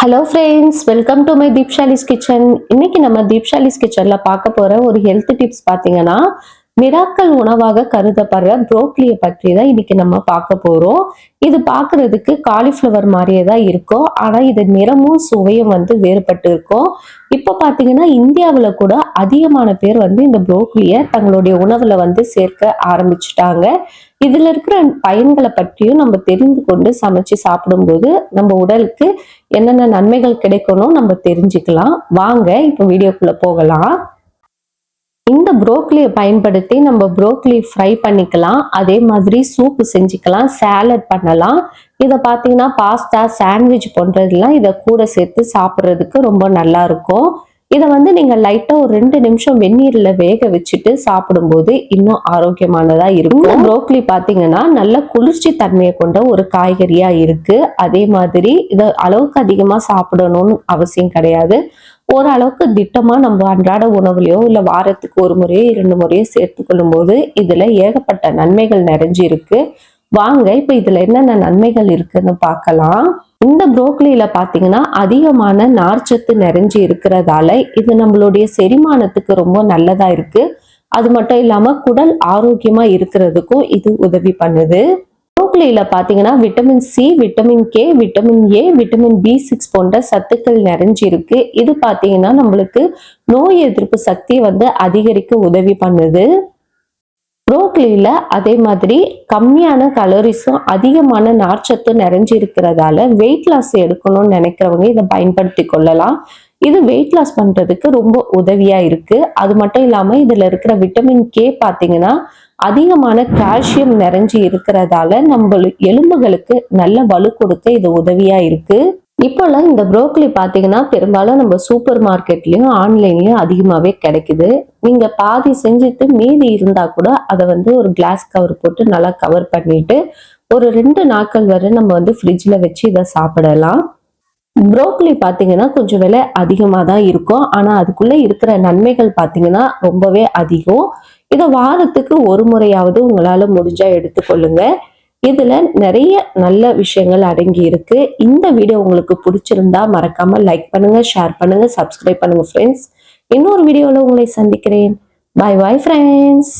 Hello friends welcome to my Deepshali's kitchen இன்னைக்கு நம்ம தீப்ஷாலிஸ் கிச்சனில் பார்க்க போற ஒரு ஹெல்த் டிப்ஸ் பார்த்தீங்கன்னா மிராக்கல் உணவாக கருதப்படுற புரோக்லியை பற்றி தான் இன்னைக்கு நம்ம பார்க்க போறோம். இது பார்க்கறதுக்கு காலிஃப்ளவர் மாதிரியே தான் இருக்கும் ஆனா இது நிறமும் சுவையும் வந்து வேறுபட்டு இருக்கும் இப்போ பார்த்தீங்கன்னா இந்தியாவில் கூட அதிகமான பேர் வந்து இந்த ப்ரோக்லியை தங்களுடைய உணவுல வந்து சேர்க்க ஆரம்பிச்சிட்டாங்க. இதுல இருக்கிற பயன்களை பற்றியும் நம்ம தெரிந்து கொண்டு சமைச்சு சாப்பிடும்போது நம்ம உடலுக்கு என்னென்ன நன்மைகள் கிடைக்கணும் நம்ம தெரிஞ்சுக்கலாம். வாங்க இப்போ வீடியோக்குள்ள போகலாம். இந்த ப்ரோக்லியை பயன்படுத்தி நம்ம ப்ரோக்லி ஃப்ரை பண்ணிக்கலாம். அதே மாதிரி சூப்பு செஞ்சுக்கலாம் சேலட் பண்ணலாம். இதை பார்த்தீங்கன்னா பாஸ்தா சாண்ட்விச் போன்றதுலாம் இதை கூட சேர்த்து சாப்பிட்றதுக்கு ரொம்ப நல்லா இருக்கும் இதை வந்து நீங்கள் லைட்டாக ஒரு ரெண்டு நிமிஷம் வெந்நீரில் வேக வச்சுட்டு சாப்பிடும்போது இன்னும் ஆரோக்கியமானதாக இருக்கும். இந்த பார்த்தீங்கன்னா நல்ல குளிர்ச்சி தன்மையை கொண்ட ஒரு காய்கறியாக இருக்கு. அதே மாதிரி இதை அளவுக்கு அதிகமாக சாப்பிடணும்னு அவசியம் கிடையாது. ஓரளவுக்கு திட்டமாக நம்ம அன்றாட உணவுலையோ இல்லை வாரத்துக்கு ஒரு முறையோ இரண்டு முறையோ சேர்த்துக்கொள்ளும் போது இதில் ஏகப்பட்ட நன்மைகள் நிறைஞ்சு இருக்கு வாங்க இப்போ இதில் என்னென்ன நன்மைகள் இருக்குன்னு பார்க்கலாம். இந்த புரோக்கலியில பார்த்தீங்கன்னா அதிகமான நார்ச்சத்து நிறைஞ்சு இருக்கிறதால இது நம்மளுடைய செரிமானத்துக்கு ரொம்ப நல்லதா இருக்கு. அது மட்டும் இல்லாம குடல் ஆரோக்கியமா இருக்கிறதுக்கும் இது உதவி பண்ணுது. ப்ரோக்லியில பார்த்தீங்கன்னா vitamin C vitamin K vitamin A vitamin B six போன்ற சத்துக்கள் நிறைஞ்சிருக்கு. இது பார்த்தீங்கன்னா நம்மளுக்கு நோய் எதிர்ப்பு சக்தி வந்து அதிகரிக்க உதவி பண்ணுது. ப்ரோக்லியில அதே மாதிரி கம்மியான கலோரிஸும் அதிகமான நார்ச்சத்தும் நிறைஞ்சு இருக்கிறதால வெயிட் லாஸ் எடுக்கணும்னு நினைக்கிறவங்க இதை பயன்படுத்தி கொள்ளலாம். இது வெயிட் லாஸ் பண்றதுக்கு ரொம்ப உதவியா இருக்கு. அது மட்டும் இல்லாமல் இதுல இருக்கிற விட்டமின் கே பார்த்தீங்கன்னா அதிகமான கால்சியம் நிறைஞ்சு இருக்கிறதால நம்ம எலும்புகளுக்கு நல்ல வலு கொடுக்க இது உதவியா இருக்கு. இப்போல்லாம் இந்த புரோக்கலி பார்த்தீங்கன்னா பெரும்பாலும் நம்ம சூப்பர் மார்க்கெட்லேயும் ஆன்லைன்லேயும் அதிகமாகவே கிடைக்குது. நீங்கள் பாதி செஞ்சுட்டு மீதி இருந்தால் கூட அதை வந்து ஒரு கிளாஸ் கவர் போட்டு நல்லா கவர் பண்ணிட்டு ஒரு ரெண்டு நாட்கள் வரை நம்ம வந்து ஃப்ரிட்ஜில் வச்சு இதை சாப்பிடலாம். புரோக்கலி பார்த்தீங்கன்னா கொஞ்சம் விலை அதிகமாக தான் இருக்கும். ஆனால் அதுக்குள்ளே இருக்கிற நன்மைகள் பார்த்தீங்கன்னா ரொம்பவே அதிகம். இதை வாரத்துக்கு ஒரு முறையாவது உங்களால் முடிஞ்சா எடுத்துக்கொள்ளுங்க. இதுல நிறைய நல்ல விஷயங்கள் அடங்கி இருக்கு. இந்த வீடியோ உங்களுக்கு பிடிச்சிருந்தா மறக்காம லைக் பண்ணுங்க ஷேர் பண்ணுங்க சப்ஸ்கிரைப் பண்ணுங்க ஃப்ரெண்ட்ஸ் இன்னொரு வீடியோவில் உங்களை சந்திக்கிறேன். பாய் பாய் ஃப்ரெண்ட்ஸ்